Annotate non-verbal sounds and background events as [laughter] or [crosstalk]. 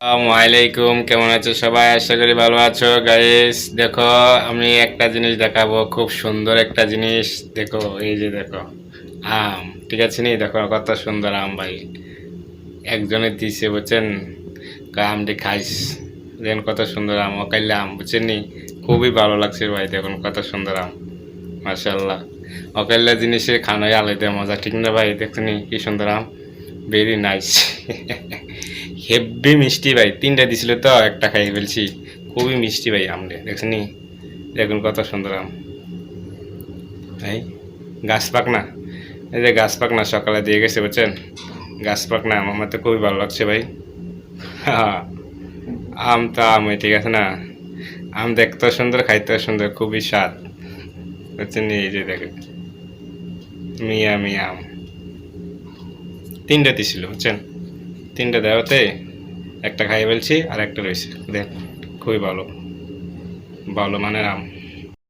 আলাইকুম, কেমন আছো সবাই? আশা করি ভালো আছো। গাইস দেখো, আমি একটা জিনিস দেখাবো, খুব সুন্দর একটা জিনিস। দেখো, এই যে দেখো, আম। ঠিক আছে নি? দেখো, কত সুন্দর আম ভাই। একজনে দিছে, বুঝছেন? আমটি খাইস। দেখেন কত সুন্দর আম অকাইলে আম, বুঝছেন নি? খুবই ভালো লাগছে ভাই, দেখুন কত সুন্দর আম। মাশাল্লাহ অকাইল্লা জিনিসের খানোই আলাদা মজা, ঠিক না ভাই? দেখুন কি সুন্দর আম? ভেরি নাইস [laughs] হেভি মিষ্টি ভাই। তিনটা দিছিল তো, একটা খাই ফেলছি। খুবই মিষ্টি ভাই আমরে দেখছেন দেখুন কত সুন্দর আম। এই গাছ পাক না এই যে গাছ পাকনা সকালে দিয়ে গেছে, বুঝছেন? গাছ পাক না আমার তো খুবই ভালো লাগছে ভাই। আম তো আম ঠিক আছে না? আম দেখতেও সুন্দর খাইতেও সুন্দর, খুবই স্বাদ। বুঝছেন এই যে দেখেন। মিয়া মিয়া আম। তিনটা দিছিল, বুঝছেন? তিনটা দেওয়াতে একটা খাইয়ে ফেলছি আর একটা রয়েছে। দেখ খুবই ভালো। ভালো মানের আম।